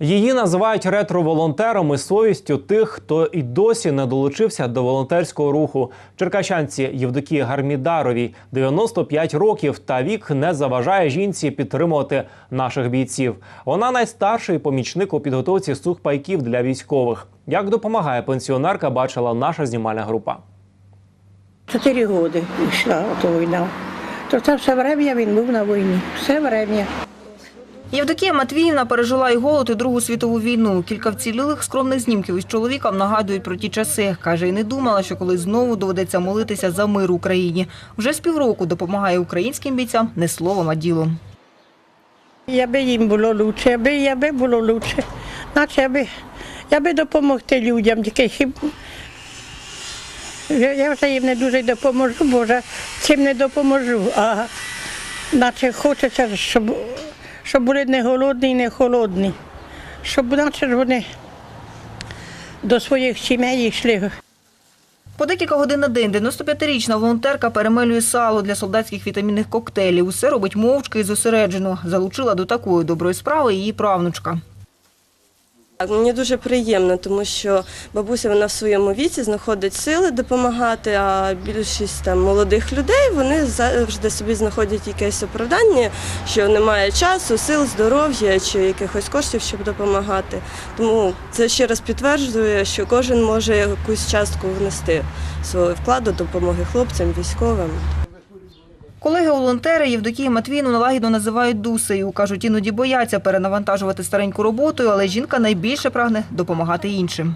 Її називають ретро-волонтером і совістю тих, хто і досі не долучився до волонтерського руху. Черкащанці Євдокії Гармідаровій 95 років та вік не заважає жінці підтримувати наших бійців. Вона найстарший помічник у підготовці сухпайків для військових. Як допомагає пенсіонерка, бачила наша знімальна група. Чотири роки йшла ото війна. То це все время він був на війні. Все время. Євдокія Матвіївна пережила і голод, і Другу світову війну. Кілька вцілілих скромних знімків із чоловіком нагадують про ті часи. Каже, і не думала, що колись знову доведеться молитися за мир Україні. Вже з півроку допомагає українським бійцям не словом, а ділом. Якби їм було лучше, аби, якби було лучше. Наче аби, якби допомогти людям, тільки хіб... Я я вже їм не дуже допоможу, бо вже цим не допоможу. А наче хочеться, щоб, щоб були не голодні і не холодні. Щоб наче вони до своїх сімей йшли. По декілька годин на день 95-річна волонтерка перемелює сало для солдатських вітамінних коктейлів. Усе робить мовчки і зосереджено. Залучила до такої доброї справи її правнучка. Мені дуже приємно, тому що бабуся вона в своєму віці знаходить сили допомагати, а більшість там молодих людей вони завжди собі знаходять якесь оправдання, що немає часу, сил, здоров'я чи якихось коштів, щоб допомагати. Тому це ще раз підтверджує, що кожен може якусь частку внести свого вкладу допомоги хлопцям, військовим. Колеги-волонтери Євдокії Матвійну налагідно називають Дусею. Кажуть, іноді бояться перенавантажувати стареньку роботою, але жінка найбільше прагне допомагати іншим.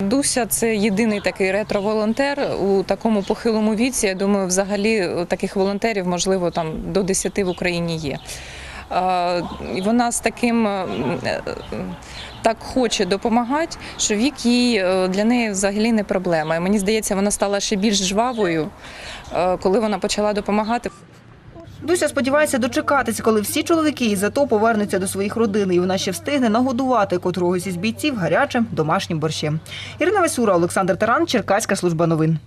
Дуся це єдиний такий ретро-волонтер у такому похилому віці. Я думаю, взагалі таких волонтерів, можливо, там до 10 в Україні є. Вона з таким е, так хоче допомагати, що вік їй е, для неї взагалі не проблема. І мені здається, вона стала ще більш жвавою, е, коли вона почала допомагати. Дуся сподівається дочекатися, коли всі чоловіки із АТО повернуться до своїх родин, і вона ще встигне нагодувати котрогось із бійців гарячим домашнім борщем. Ірина Васюра, Олександр Таран, Черкаська служба новин.